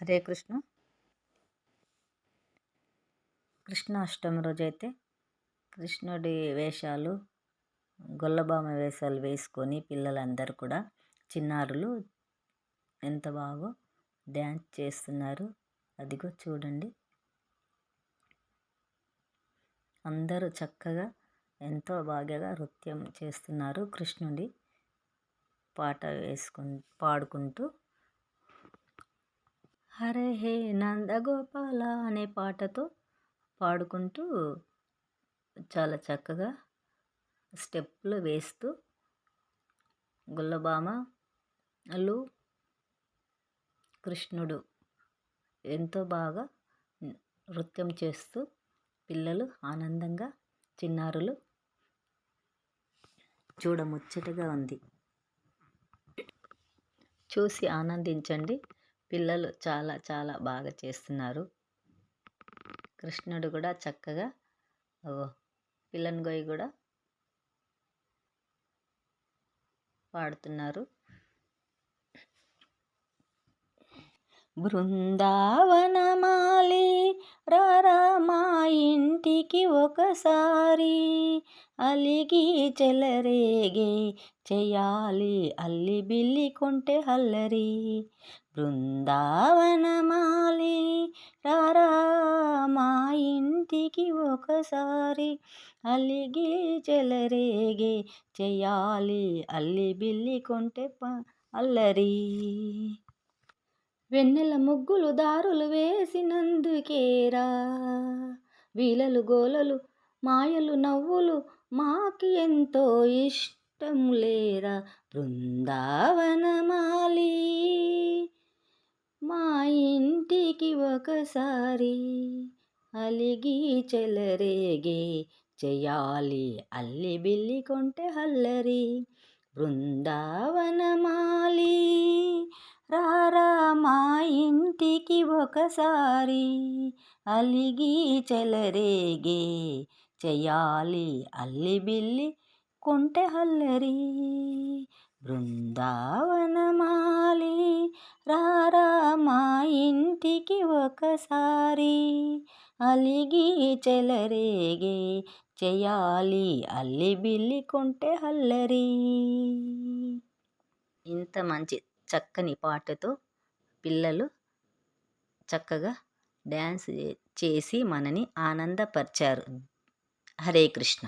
హరే కృష్ణ. కృష్ణాష్టమి రోజైతే కృష్ణుడి వేషాలు గొల్లబామ వేషాలు వేసుకొని పిల్లలందరూ కూడా చిన్నారులు ఎంత బాగో డ్యాన్స్ చేస్తున్నారు. అదిగో చూడండి. అందరూ చక్కగా ఎంతో బాగా నృత్యం చేస్తున్నారు కృష్ణుడి పాట వేసుకు పాడుకుంటూ హరే హే నందగోపాల అనే పాటతో పాడుకుంటూ చాలా చక్కగా స్టెప్పులు వేస్తూ గుల్లబామలు కృష్ణుడు ఎంతో బాగా నృత్యం చేస్తూ పిల్లలు ఆనందంగా చిన్నారులు చూడముచ్చటగా ఉంది. చూసి ఆనందించండి. పిల్లలు చాలా చాలా బాగా చేస్తున్నారు. కృష్ణుడు కూడా చక్కగా పిల్లని గొయ్యి కూడా పాడుతున్నారు. బృందావనమాలి రారా మా ఇంటికి ఒకసారి అలిగి చెలరేగే చేయాలి అల్లి బిల్లి కొంటే హల్లరి బృందావనమాలి రారా మా ఇంటికి ఒకసారి అలిగి చెలరేగే చేయాలి అల్లి బిల్లి కొంటె అల్లరి. వెన్నెల ముగ్గులు దారులు వేసినందుకేరా. వీలలు గోలలు మాయలు నవ్వులు మాకి ఎంతో ఇష్టం లేరా. బృందావనమాలి మా ఇంటికి ఒకసారి అలిగి చెలరేగే చెయ్యాలి అల్లి బిల్లి కొంటే హల్లరి బృందావనమాలి రారా మా ఇంటికి ఒకసారి అలిగి చెలరేగే చెయ్యాలి అల్లి బిల్లి కొంటె హల్లరి. బృందావనమాలి రారా మా ఇంటికి ఒకసారి అలిగి చెలరేగే చెయ్యాలి అల్లి బిల్లి కొంటె హల్లరి. ఇంత మంచి చక్కని పాటతో పిల్లలు చక్కగా డ్యాన్స్ చేసి మనని ఆనందపరిచారు. హరే కృష్ణ.